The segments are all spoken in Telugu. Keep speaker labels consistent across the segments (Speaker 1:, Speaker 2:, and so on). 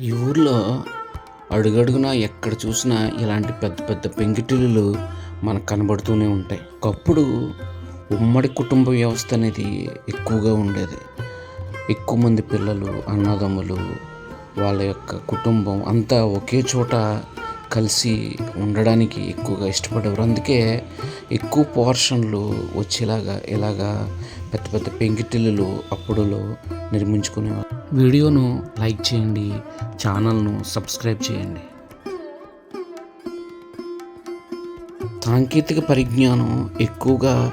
Speaker 1: ఈ ఊర్లో అడుగడుగున ఎక్కడ చూసినా ఇలాంటి పెద్ద పెద్ద పెంకిటిల్లు మనకు కనబడుతూనే ఉంటాయి. ఒకప్పుడు ఉమ్మడి కుటుంబ వ్యవస్థ అనేది ఎక్కువగా ఉండేది. ఎక్కువ మంది పిల్లలు అన్నదమ్ములు వాళ్ళ యొక్క కుటుంబం అంతా ఒకే చోట కలిసి ఉండడానికి ఎక్కువగా ఇష్టపడేవారు. అందుకే ఎక్కువ పోర్షన్లు వచ్చేలాగా ఇలాగా పెద్ద పెద్ద పెంకిటిల్లులు అప్పుడులో నిర్మించుకునేవారు వీడియోను లైక్ చేయండి ఛానల్ను సబ్స్క్రైబ్ చేయండి. సాంకేతిక పరిజ్ఞానం ఎక్కువగా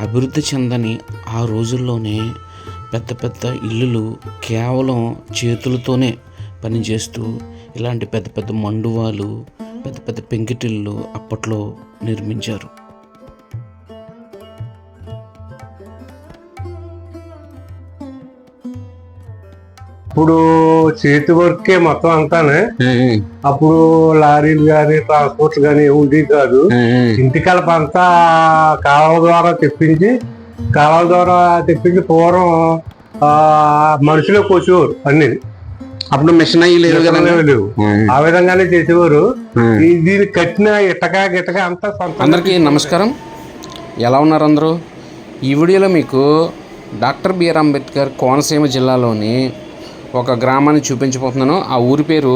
Speaker 1: అభివృద్ధి చెందని ఆ రోజుల్లోనే పెద్ద పెద్ద ఇల్లులు కేవలం చేతులతోనే పనిచేస్తూ ఇలాంటి పెద్ద పెద్ద మండువాలు పెద్ద పెద్ద పెంకిటిల్లు అప్పట్లో నిర్మించారు.
Speaker 2: ఇప్పుడు చేతి వర్కే మొత్తం అంతానే. అప్పుడు లారీలు కానీ ట్రాన్స్పోర్ట్ కానీ ఉండేవి కాదు. ఇంటి కలప అంతా కాలువ ద్వారా తెప్పించి కాలువ ద్వారా తెప్పించి పూర్వం ఆ మనుషులే కోసేవారు అన్ని
Speaker 1: అప్పుడు మిషన్ అయ్యి లేదు కదా
Speaker 2: లేవు. ఆ విధంగానే చేసేవారు. దీన్ని కట్టిన ఇటక గిటక అంతా
Speaker 1: అందరికీ నమస్కారం. ఎలా ఉన్నారు అందరూ? ఈ వీడియోలో మీకు డాక్టర్ బిఆర్ అంబేద్కర్ కోనసీమ జిల్లాలోని ఒక గ్రామాన్ని చూపించబోతున్నాను. ఆ ఊరి పేరు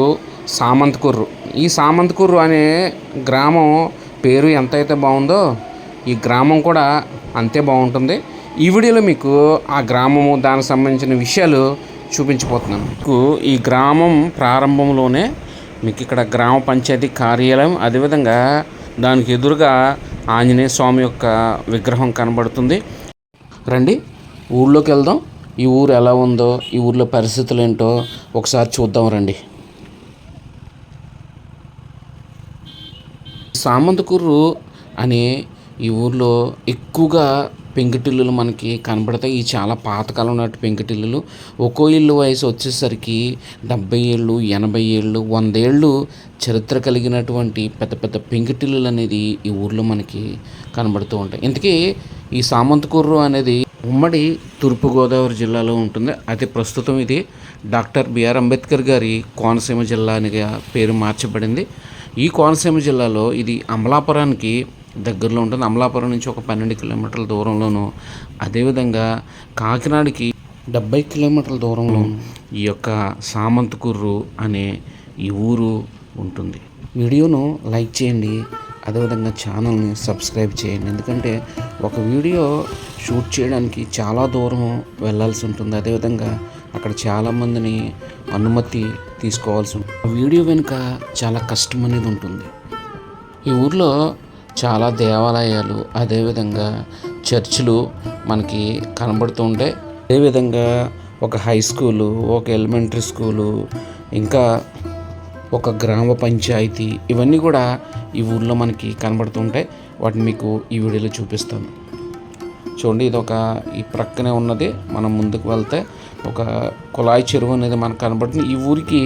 Speaker 1: సామంతకూర్రు. ఈ సామంతకూర్రు అనే గ్రామం పేరు ఎంతైతే బాగుందో ఈ గ్రామం కూడా అంతే బాగుంటుంది. ఈ వీడియోలో మీకు ఆ గ్రామము దానికి సంబంధించిన విషయాలు చూపించబోతున్నాను. మీకు ఈ గ్రామం ప్రారంభంలోనే మీకు ఇక్కడ గ్రామ పంచాయతీ కార్యాలయం అదేవిధంగా దానికి ఎదురుగా ఆంజనేయ స్వామి యొక్క విగ్రహం కనబడుతుంది. రండి ఊళ్ళోకి వెళ్దాం. ఈ ఊరు ఎలా ఉందో ఈ ఊర్లో పరిస్థితులు ఏంటో ఒకసారి చూద్దాం రండి. సామంతకూరు అనే ఈ ఊర్లో ఎక్కువగా పెంకుటిల్లులు మనకి కనబడతాయి. ఈ చాలా పాతకాలం నాటి పెంకుటిల్లులు. ఒక్కో ఇల్లు వయసు వచ్చేసరికి డెబ్బై ఏళ్ళు ఎనభై ఏళ్ళు వందేళ్ళు చరిత్ర కలిగినటువంటి పెద్ద పెద్ద పెంకుటిల్లులు అనేది ఈ ఊర్లో మనకి కనబడుతూ ఉంటాయి. ఇంతకీ ఈ సామంతకూరు అనేది ఉమ్మడి తూర్పుగోదావరి జిల్లాలో ఉంటుంది. అయితే ప్రస్తుతం ఇది డాక్టర్ బిఆర్ అంబేద్కర్ గారి కోనసీమ జిల్లా అనిగా పేరు మార్చబడింది. ఈ కోనసీమ జిల్లాలో ఇది అమలాపురానికి దగ్గరలో ఉంటుంది. అమలాపురం నుంచి ఒక పన్నెండు కిలోమీటర్ల దూరంలోను అదేవిధంగా కాకినాడకి డెబ్బై కిలోమీటర్ల దూరంలో ఈ యొక్క సామంతకూర్రు అనే ఈ ఊరు ఉంటుంది. వీడియోను లైక్ చేయండి. అదేవిధంగా ఛానల్ని సబ్స్క్రైబ్ చేయండి. ఎందుకంటే ఒక వీడియో షూట్ చేయడానికి చాలా దూరం వెళ్ళాల్సి ఉంటుంది. అదేవిధంగా అక్కడ చాలామందిని అనుమతి తీసుకోవాల్సి ఉంటుంది. వీడియో వెనుక చాలా కష్టం అనేది ఉంటుంది. ఈ ఊర్లో చాలా దేవాలయాలు అదేవిధంగా చర్చిలు మనకి కనబడుతూ ఉంటాయి అదేవిధంగా ఒక హై స్కూలు ఒక ఎలిమెంటరీ స్కూలు ఇంకా ఒక గ్రామ పంచాయతీ ఇవన్నీ కూడా ఈ ఊర్లో మనకి కనబడుతుంటాయి వాటిని మీకు ఈ వీడియోలో చూపిస్తాను. చూడండి ఇది ఒక ఈ ప్రక్కనే ఉన్నది. మనం ముందుకు వెళ్తే ఒక కుళాయి చెరువు అనేది మనకు కనబడుతుంది. ఈ ఊరికి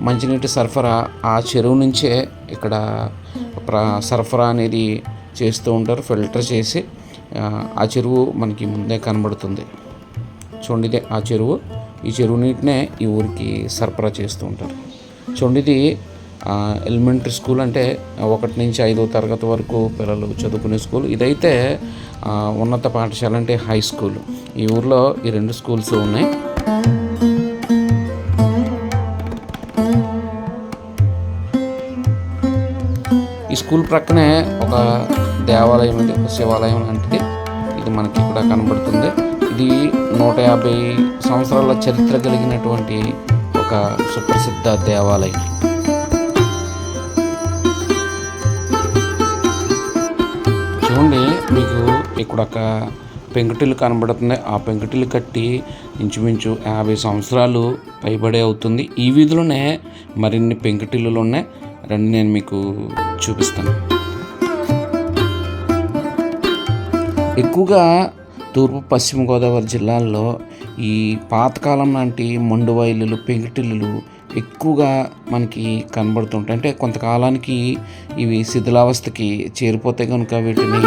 Speaker 1: మంచినీటి సరఫరా ఆ చెరువు నుంచే ఇక్కడ సరఫరా అనేది చేస్తూ ఉంటారు ఫిల్టర్ చేసి ఆ, ఆ చెరువు మనకి ముందే కనబడుతుంది. చూడండి ఇదే ఆ చెరువు. ఈ చెరువు నీటినే ఈ ఊరికి సరఫరా చేస్తూ ఉంటారు. చూడండి ఇది ఎలిమెంటరీ స్కూల్ అంటే ఒకటి నుంచి ఐదో తరగతి వరకు పిల్లలు చదువుకునే స్కూల్ ఇదైతే ఉన్నత పాఠశాల అంటే హై స్కూల్ ఈ ఊర్లో ఈ రెండు స్కూల్స్ ఉన్నాయి. ఈ స్కూల్ ప్రక్కనే ఒక దేవాలయం ఉంది ఒక శివాలయం లాంటిది. ఇది మనకి ఇక్కడ కనబడుతుంది. ఇది నూట యాభై సంవత్సరాల చరిత్ర కలిగినటువంటి ఒక సుప్రసిద్ధ దేవాలయం. చూడండి మీకు ఇక్కడ ఒక పెంకుటిల్లు కనబడుతుంది. ఆ పెంకుటిల్లు కట్టి ఇంచుమించు యాభై సంవత్సరాలు పైబడే అవుతుంది. ఈ వీధిలోనే మరిన్ని పెంకుటిల్లులు ఉన్నాయి. రండి నేను మీకు చూపిస్తాను. ఎక్కువగా తూర్పు పశ్చిమ గోదావరి జిల్లాల్లో ఈ పాతకాలం లాంటి మండువైలులు పెంకిటిల్లులు ఎక్కువగా మనకి కనబడుతుంటాయి. అంటే కొంతకాలానికి ఇవి శిథిలావస్థకి చేరిపోతే కనుక వీటిని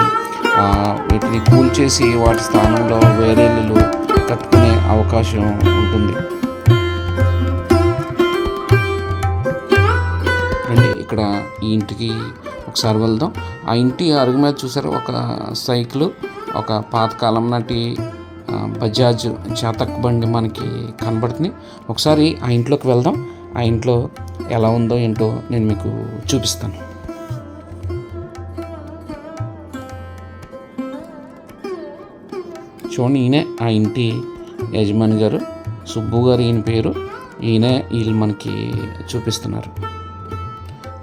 Speaker 1: వీటిని కూల్చేసి వాటి స్థానంలో వేరే ఇల్లులు కట్టుకునే అవకాశం ఉంటుంది. ఇక్కడ ఈ ఇంటికి ఒకసారి వెళ్దాం. ఆ ఇంటి అరుగు మీద చూసారు? ఒక సైకిల్ ఒక పాతకాలం నాటి బజాజ్ జాతక్ బండి మనకి కనబడుతుంది. ఒకసారి ఆ ఇంట్లోకి వెళ్దాం. ఆ ఇంట్లో ఎలా ఉందో ఏంటో నేను మీకు చూపిస్తాను. చూడండి ఈయనే ఆ ఇంటి యజమాని గారు. సుబ్బు గారు ఈయన పేరు. ఈయనే వీళ్ళు మనకి చూపిస్తున్నారు.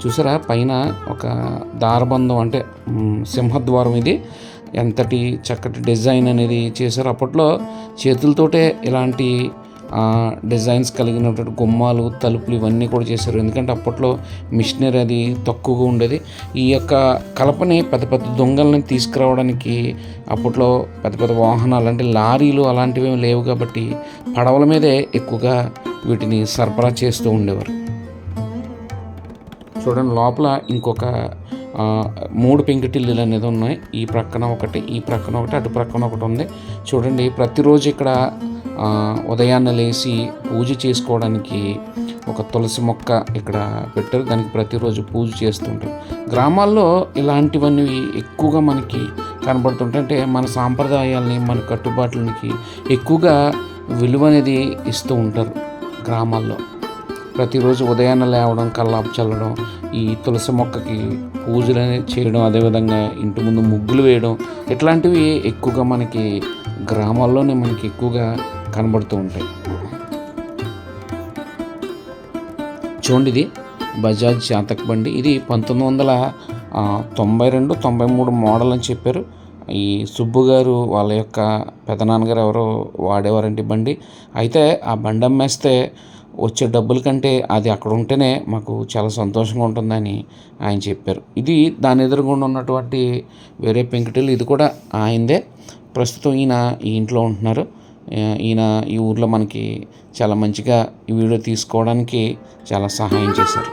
Speaker 1: చూసారా? పైన ఒక దారబంధం అంటే సింహద్వారం ఇది. ఎంతటి చక్కటి డిజైన్ అనేది చేశారు అప్పట్లో చేతులతోటే ఇలాంటి డిజైన్స్ కలిగినటువంటి గుమ్మాలు తలుపులు ఇవన్నీ కూడా చేశారు. ఎందుకంటే అప్పట్లో మిషనరీ అది తక్కువగా ఉండేది. ఈ యొక్క కలపని పెద్ద పెద్ద దొంగల్ని తీసుకురావడానికి అప్పట్లో పెద్ద పెద్ద వాహనాలు అంటే లారీలు అలాంటివి ఏమి లేవు కాబట్టి పడవల మీదే ఎక్కువగా వీటిని సరఫరా చేస్తూ ఉండేవారు. చూడండి లోపల ఇంకొక మూడు పెంకుటిల్లులు అనేది ఉన్నాయి. ఈ ప్రక్కన ఒకటి ఈ ప్రక్కన ఒకటి అటు ప్రక్కన ఒకటి ఉంది. చూడండి ప్రతిరోజు ఇక్కడ ఉదయాన్నే లేచి పూజ చేసుకోవడానికి ఒక తులసి మొక్క ఇక్కడ పెట్టారు. దానికి ప్రతిరోజు పూజ చేస్తుంటారు. గ్రామాల్లో ఇలాంటివన్నీ ఎక్కువగా మనకి కనబడుతుంటాయి. అంటే మన సాంప్రదాయాల్ని మన కట్టుబాట్లకి ఎక్కువగా విలువ అనేది ఇస్తూ ఉంటారు గ్రామాల్లో. ప్రతిరోజు ఉదయాన్నే లేవడం కల్లాపు చల్లడం ఈ తులసి మొక్కకి పూజలు అనేది చేయడం అదేవిధంగా ఇంటి ముందు ముగ్గులు వేయడం ఇట్లాంటివి ఎక్కువగా మనకి గ్రామాల్లోనే మనకి ఎక్కువగా కనబడుతూ ఉంటాయి. చూడండి ఇది బజాజ్ జాతక్ బండి. ఇది పంతొమ్మిది వందల తొంభై రెండు తొంభై మూడు మోడల్ అని చెప్పారు. ఈ సుబ్బు గారు వాళ్ళ యొక్క పెదనాన్నగారు ఎవరో వాడేవారండి బండి. అయితే ఆ బండి అమ్మేస్తే వచ్చే డబ్బుల కంటే అది అక్కడ ఉంటేనే మాకు చాలా సంతోషంగా ఉంటుందని ఆయన చెప్పారు. ఇది దాని ఎదురుగుండా ఉన్నటువంటి వేరే పెంకుటిల్లు ఇది కూడా ఆయనదే. ప్రస్తుతం ఈయన ఈ ఇంట్లో ఉంటున్నారు. ఈయన ఈ ఊర్లో మనకి చాలా మంచిగా ఈ వీడియో తీసుకోవడానికి చాలా సహాయం చేశారు.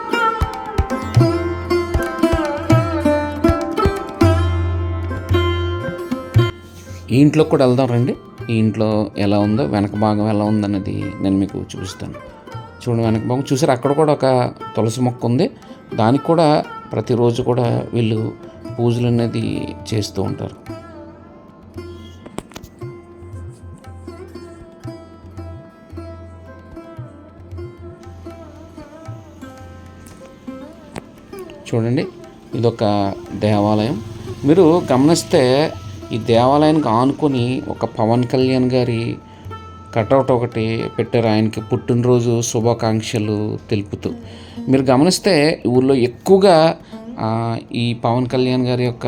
Speaker 1: ఈ ఇంట్లోకి కూడా వెళ్దాం రండి. ఈ ఇంట్లో ఎలా ఉందో వెనక భాగం ఎలా ఉందన్నది నేను మీకు చూపిస్తాను. చూడండి వెనక భాగం చూసారు? అక్కడ కూడా ఒక తులసి మొక్క ఉంది. దానికి కూడా ప్రతిరోజు కూడా వీళ్ళు పూజలు అనేది చేస్తూ ఉంటారు. చూడండి ఇదొక దేవాలయం. మీరు గమనిస్తే ఈ దేవాలయానికి ఆనుకొని ఒక పవన్ కళ్యాణ్ గారి కటౌట్ ఒకటి పెట్టారు ఆయనకి. పుట్టినరోజు శుభాకాంక్షలు తెలుపుతూ. మీరు గమనిస్తే ఊళ్ళో ఎక్కువగా ఈ పవన్ కళ్యాణ్ గారి యొక్క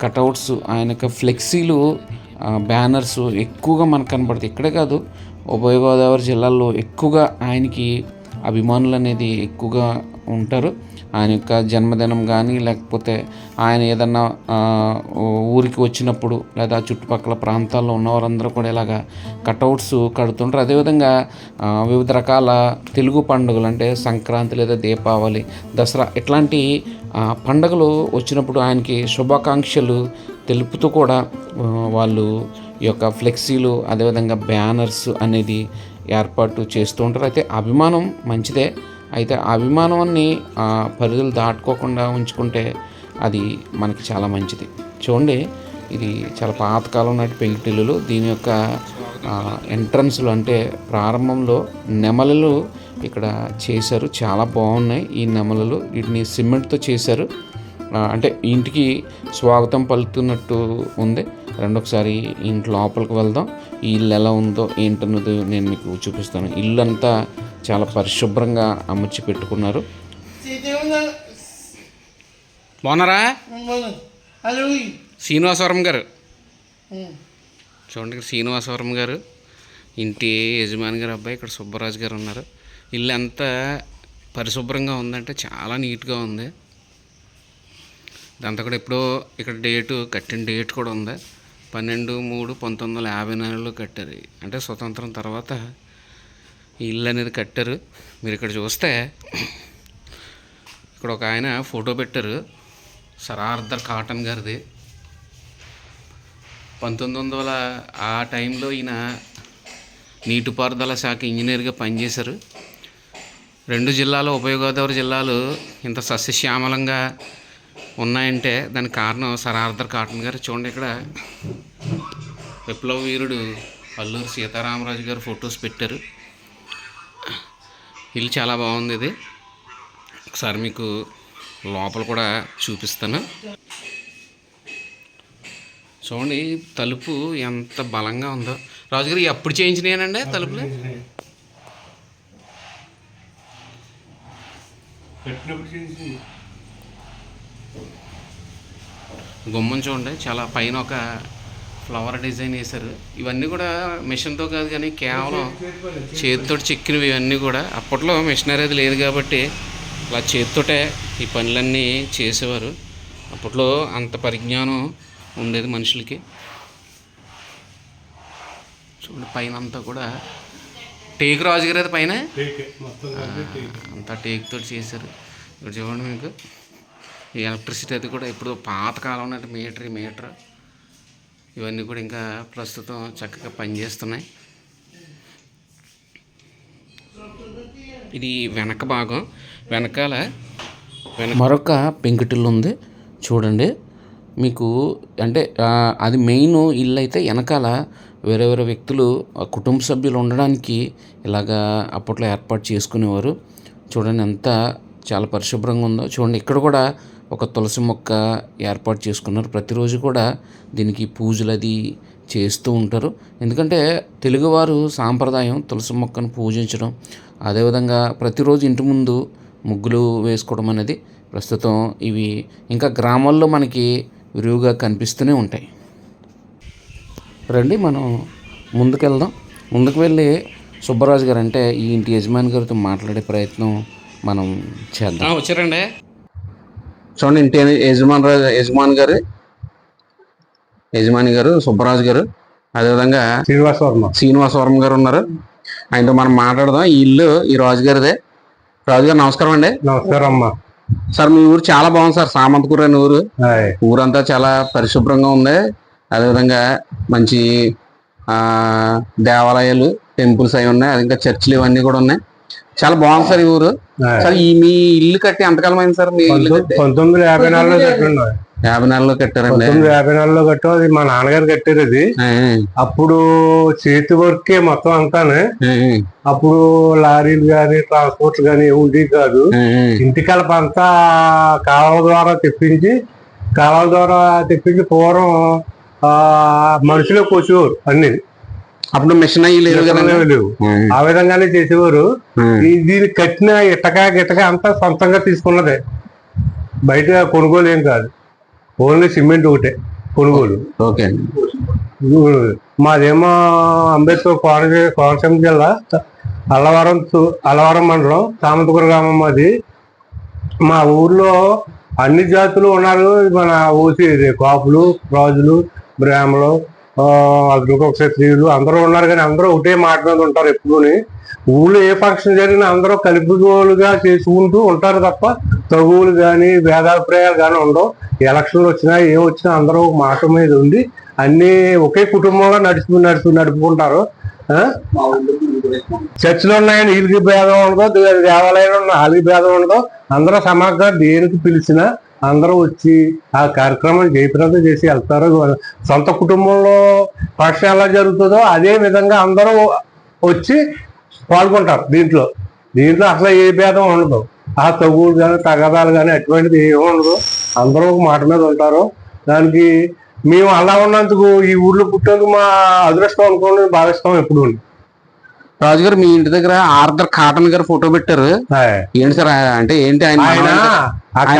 Speaker 1: కటౌట్స్ ఆయన యొక్క ఫ్లెక్సీలు బ్యానర్స్ ఎక్కువగా మనకు కనబడతాయి. ఇక్కడే కాదు ఉభయ గోదావరి జిల్లాల్లో ఎక్కువగా ఆయనకి అభిమానులు అనేది ఎక్కువగా ఉంటారు. ఆయన యొక్క జన్మదినం కానీ లేకపోతే ఆయన ఏదన్నా ఊరికి వచ్చినప్పుడు లేదా చుట్టుపక్కల ప్రాంతాల్లో ఉన్నవారందరూ కూడా ఇలాగా కటౌట్స్ కడుతుంటారు. అదేవిధంగా వివిధ రకాల తెలుగు పండుగలు అంటే సంక్రాంతి లేదా దీపావళి దసరా ఇట్లాంటి పండుగలు వచ్చినప్పుడు ఆయనకి శుభాకాంక్షలు తెలుపుతూ కూడా వాళ్ళు ఈ యొక్క ఫ్లెక్సీలు అదేవిధంగా బ్యానర్స్ అనేది ఏర్పాటు చేస్తూ ఉంటారు. అయితే అభిమానం మంచిదే. అయితే ఆ అభిమానాన్ని ఆ, పరిధులు దాటుకోకుండా ఉంచుకుంటే అది మనకి చాలా మంచిది. చూడండి ఇది చాలా పాతకాలం నాటి పెంకుటిల్లులు దీని యొక్క ఎంట్రన్స్లు అంటే ప్రారంభంలో నెమలలు ఇక్కడ చేశారు. చాలా బాగున్నాయి ఈ నెమలలు. వీటిని సిమెంట్తో చేశారు. అంటే ఇంటికి స్వాగతం పలుకుతున్నట్టు ఉంది. రెండొకసారి ఇంటి లోపలికి వెళ్దాం. ఈ ఇల్లు ఎలా ఉందో ఏంటన్నది నేను మీకు చూపిస్తాను. ఇల్లు అంతా చాలా పరిశుభ్రంగా అమర్చి పెట్టుకున్నారు. బాగున్నారా? శ్రీనివాసవరం గారు. చూడండి ఇక్కడ శ్రీనివాసవరం గారు ఇంటి యజమాని గారు అబ్బాయి ఇక్కడ సుబ్బరాజు గారు ఉన్నారు. ఇల్లు ఎంత పరిశుభ్రంగా ఉందంటే చాలా నీట్గా ఉంది. దాంతో కూడా ఎప్పుడో ఇక్కడ డేటు కట్టిన డేట్ కూడా ఉంది. పన్నెండు మూడు పంతొమ్మిది వందల యాభై నాలుగులో కట్టారు. అంటే స్వతంత్రం తర్వాత ఈ ఇల్లు అనేది కట్టారు. మీరు ఇక్కడ చూస్తే ఇక్కడ ఒక ఆయన ఫోటో పెట్టారు. సరార్దర్ కాటన్ గారిది. పంతొమ్మిది వందల ఆ టైంలో ఈయన నీటిపారుదల శాఖ ఇంజనీర్గా పనిచేశారు. రెండు జిల్లాలు ఉభయ గోదావరి జిల్లాలు ఇంత సస్యశ్యామలంగా ఉన్నాయంటే దానికి కారణం సర్ కాటన్ గారు. చూడండి ఇక్కడ విప్లవ వీరుడు అల్లూరు సీతారామరాజు గారు ఫొటోస్ పెట్టారు. ఇల్లు చాలా బాగుంది ఇది. ఒకసారి మీకు లోపల కూడా చూపిస్తాను. చూడండి తలుపు ఎంత బలంగా ఉందో. రాజుగారు ఎప్పుడు చేయించినాయనండి తలుపులు? గుమ్మం చూడండి చాలా పైన ఒక ఫ్లవర్ డిజైన్ వేశారు ఇవన్నీ కూడా మిషన్తో కాదు కానీ కేవలం చేతితో చెక్కినవి ఇవన్నీ కూడా. అప్పట్లో మిషనరీ అది లేదు కాబట్టి అలా చేతితోటే ఈ పనులన్నీ చేసేవారు. అప్పట్లో అంత పరిజ్ఞానం ఉండేది మనుషులకి. చూడండి పైన అంతా కూడా టేకు రాజుగారు అది పైన. అంతా టేక్. తోటి చేశారు. ఇక్కడ చూడండి మీకు ఈ ఎలక్ట్రిసిటీ అది కూడా ఇప్పుడు పాతకాలం నాటి మీటర్ మీటర్. ఇవన్నీ కూడా ఇంకా ప్రస్తుతం చక్కగా పనిచేస్తున్నాయి. ఇది వెనక భాగం. వెనకాల మరొక పెంకుటిల్లు ఉంది. చూడండి. మీకు అంటే అది మెయిన్ ఇల్లు అయితే వెనకాల వేరే వేరే వ్యక్తులు ఆ కుటుంబ సభ్యులు ఉండడానికి ఇలాగా అప్పట్లో ఏర్పాటు చేసుకునేవారు. చూడండి ఎంత చాలా పరిశుభ్రంగా ఉందో. చూడండి ఇక్కడ కూడా ఒక తులసి మొక్క ఏర్పాటు చేసుకున్నారు. ప్రతిరోజు కూడా దీనికి పూజలు అది చేస్తూ ఉంటారు. ఎందుకంటే తెలుగువారు సాంప్రదాయం తులసి మొక్కను పూజించడం. అదేవిధంగా ప్రతిరోజు ఇంటి ముందు ముగ్గులు వేసుకోవడం అనేది ప్రస్తుతం ఇవి ఇంకా గ్రామాల్లో మనకి విరివిగా కనిపిస్తూనే ఉంటాయి. రండి మనం ముందుకెళ్దాం. ముందుకు వెళ్ళి సుబ్బరాజు గారు అంటే ఈ ఇంటి యజమాని గారితో మాట్లాడే ప్రయత్నం మనం చేద్దాం. వచ్చారండి. చూడండి ఇంటి యజమాని రాజు యజమాని గారు యజమాని గారు సుబ్బరాజు గారు అదేవిధంగా
Speaker 2: శ్రీనివాస వర్మ.
Speaker 1: శ్రీనివాసవరం గారు ఉన్నారు. ఆయనతో మనం మాట్లాడదాం. ఈ ఇల్లు ఈ రాజుగారిదే. రాజుగారు నమస్కారం అండి.
Speaker 2: నమస్కారం అమ్మా.
Speaker 1: సార్ మీ ఊరు చాలా బాగుంది సార్. సామంతపూర్ అనే ఊరు. ఊరంతా చాలా పరిశుభ్రంగా ఉంది. అదేవిధంగా మంచి ఆ దేవాలయాలు టెంపుల్స్ అవి ఉన్నాయి. అది ఇంకా చర్చిలు ఇవన్నీ కూడా ఉన్నాయి. చాలా బాగుంది సార్ ఈ ఊరు. సార్ ఈ మీ ఇల్లు కట్టి ఎంతకాలం అయింది సార్ మీ ఇల్లు
Speaker 2: పంతొమ్మిది
Speaker 1: కట్టి?
Speaker 2: పంతొమ్మిది వందల యాభై నాలుగులో కట్టండి.
Speaker 1: యాభై నెలల్లో కట్టారండి.
Speaker 2: పంతొమ్మిది యాభై నాలుగులో కట్టాం అది మా నాన్నగారు కట్టారు అది
Speaker 1: ఆ,
Speaker 2: అప్పుడు చేతి వర్కే మొత్తం అంతానే.
Speaker 1: ఆ,
Speaker 2: అప్పుడు లారీలు గాని ట్రాన్స్పోర్ట్ గాని ఉండేవి కాదు.
Speaker 1: ఆ,
Speaker 2: ఇంటి కలప అంతా కాలువ ద్వారా తెప్పించి కాలువ ద్వారా తెప్పించి పూర్వం ఆ మనుషులే కూర్చోరు అన్ని.
Speaker 1: అప్పుడు మిషన్ అయ్యి
Speaker 2: లేవు
Speaker 1: ఆ,
Speaker 2: విధంగానే చేసేవారు. దీన్ని కట్టిన ఇటక గిటక అంతా సొంతంగా తీసుకున్నదే. బయట కొనుగోలు ఏం కాదు. ఓన్లీ సిమెంట్ ఒకటే కొనుగోలు.
Speaker 1: ఓకే.
Speaker 2: మాదేమో అంబేద్కర్ కోనసీ- కోనసీమ జిల్లా అల్లవరం అల్లవరం మండలం సామంతపుర గ్రామం మాది. మా ఊర్లో అన్ని జాతులు ఉన్నారు. మన ఊసి కాపులు రాజులు బ్రాహ్మలు ఒకసారి క్షత్రియులు అందరూ ఉన్నారు కానీ అందరూ ఒకటే మాట మీద ఉంటారు ఎప్పుడూని. ఊళ్ళో ఏ ఫంక్షన్ జరిగినా అందరూ కలుపుగోలుగా చేసుకుంటూ ఉంటారు తప్ప తగువులు కానీ భేదాభిప్రాయాలు కానీ ఉండవు. ఎలక్షన్లు వచ్చినా ఏం వచ్చినా అందరూ ఒక మాట మీద ఉండి అన్నీ ఒకే కుటుంబంలో నడుచు నడుచు నడుపుకుంటారు. చర్చిలో చర్చిలు ఉన్నాయని వీళ్ళకి భేదం ఉండదు దేవాలయాలు ఉన్న వాళ్ళకి భేదం ఉండదు. అందరూ సమాగ్గా దేనికి పిలిచినా అందరూ వచ్చి ఆ కార్యక్రమం జయప్రదం చేసి వెళ్తారు. సొంత కుటుంబంలో ఫంక్షన్ ఎలా జరుగుతుందో అదే విధంగా అందరూ వచ్చి పాల్గొంటారు దీంట్లో. దీంట్లో అసలు ఏ భేదం ఉండదు. ఆ తగులు కానీ తగదాలు కానీ అటువంటిది ఏమి ఉండదు. అందరూ ఒక మాట మీద ఉంటారు. దానికి మేము అలా ఉన్నందుకు ఈ ఊర్లో పుట్టేందుకు మా అదృష్టం అనుకోని భావిస్తాం ఎప్పుడు
Speaker 1: రాజుగారు మీ ఇంటి దగ్గర ఆర్థర్ కాటన్ గారు ఫోటో పెట్టారు. ఏంటి సార్ అంటే ఏంటి ఆయన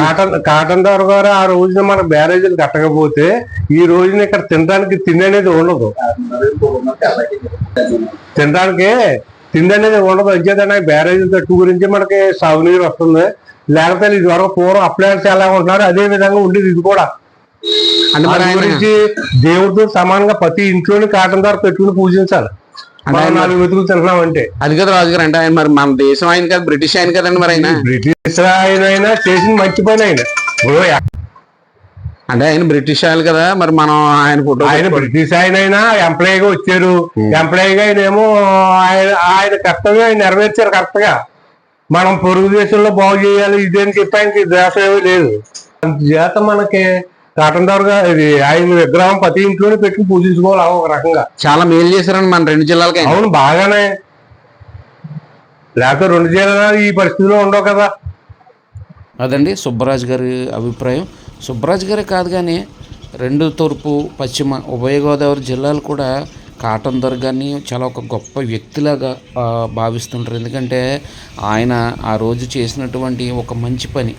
Speaker 2: కాటన్ కాటన్ దారు గారు ఆ రోజున మన బ్యారేజీలు కట్టకపోతే ఈ రోజున ఇక్కడ తినడానికి తిండి అనేది ఉండదు. తినడానికి తిండి అనేది ఉండదు. అంచేతనే బ్యారేజీలు కట్టు గురించి మనకి సాగునీరు వస్తుంది. లేకపోతే ఇది వరకు పూర్వం అప్లయన్స్ ఎలా ఉంటున్నారు అదే విధంగా ఉండేది ఇది కూడా.
Speaker 1: అంటే
Speaker 2: గురించి దేవుడితో సమానంగా ప్రతి ఇంట్లోని కాటన్ దారు పెట్టుకుని పూజించాలి. నాలుగు తింటున్నాం అంటే.
Speaker 1: అది కదా రాజుగారు అంటే ఆయన మరి మన దేశం ఆయన కదా బ్రిటిష్ ఆయన కదండి మరి ఆయన.
Speaker 2: బ్రిటిష్ ఆయన అయినా చేసిన మంచి పని ఆయన
Speaker 1: అంటే ఆయన బ్రిటిష్ ఆయన కదా మరి మనం ఆయన ఫోటో
Speaker 2: ఆయన బ్రిటిష్ ఆయన అయినా ఎంప్లాయీగా వచ్చారు. ఎంప్లాయీగా ఆయన ఏమో ఆయన ఆయన కర్తవ్యం ఆయన నెరవేర్చారు కరెక్ట్గా మనం పొరుగు దేశంలో బాగు చేయాలి ఇదేం చెప్పడానికి దేశం ఏమీ లేదు. చేత మనకి. కాటన్ దొరగా ఇది ఆయన విగ్రహం ప్రతి ఇంట్లోనే పెట్టుకుని పూజించుకోవాలి ఒక రకంగా.
Speaker 1: చాలా మేలు చేశారండి మన రెండు జిల్లాలకి.
Speaker 2: అవును బాగానే. లేకపోతే రెండు జిల్లాలు ఈ పరిస్థితిలో ఉండవు కదా.
Speaker 1: అదండి సుబ్బరాజు గారి అభిప్రాయం. సుబ్బరాజు గారే కాదు కానీ రెండు తూర్పు పశ్చిమ ఉభయ గోదావరి జిల్లాలు కూడా కాటన్ దొరగాన్ని చాలా ఒక గొప్ప వ్యక్తిలాగా భావిస్తుంటారు. ఎందుకంటే ఆయన ఆ రోజు చేసినటువంటి ఒక మంచి పని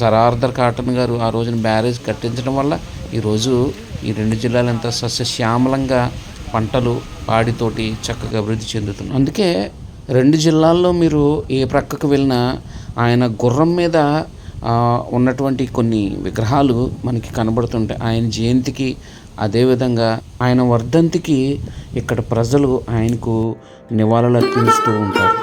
Speaker 1: సార్ ఆర్థర్ కాటన్ గారు ఆ రోజున బ్యారేజ్ కట్టించడం వల్ల ఈరోజు ఈ రెండు జిల్లాలు ఎంత సస్యశ్యామలంగా పంటలు పాడితోటి చక్కగా అభివృద్ధి చెందుతున్నాయి. అందుకే రెండు జిల్లాల్లో మీరు ఏ ప్రక్కకు వెళ్ళినా ఆయన గుర్రం మీద ఉన్నటువంటి కొన్ని విగ్రహాలు మనకి కనబడుతుంటాయి. ఆయన జయంతికి అదేవిధంగా ఆయన వర్ధంతికి ఇక్కడ ప్రజలు ఆయనకు నివాళులు అర్పిస్తూ ఉంటారు.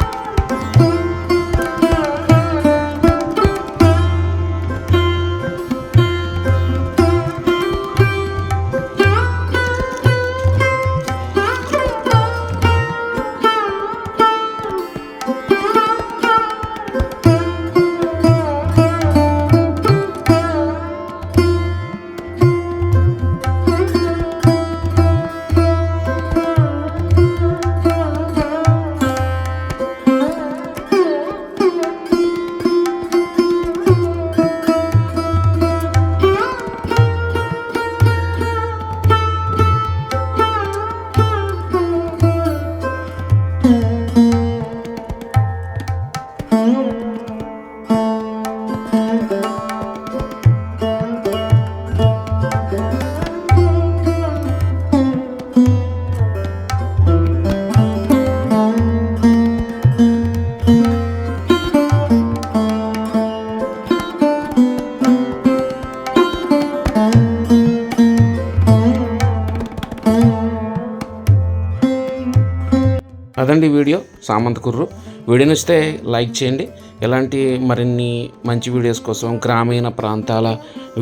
Speaker 1: సామంత్ కుర్రు. వీడియో నచ్చితే లైక్ చేయండి. ఇలాంటి మరిన్ని మంచి వీడియోస్ కోసం గ్రామీణ ప్రాంతాల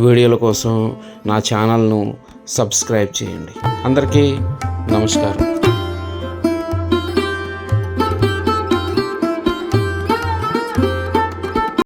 Speaker 1: వీడియోల కోసం నా ఛానల్ను సబ్స్క్రైబ్ చేయండి. అందరికీ నమస్కారం.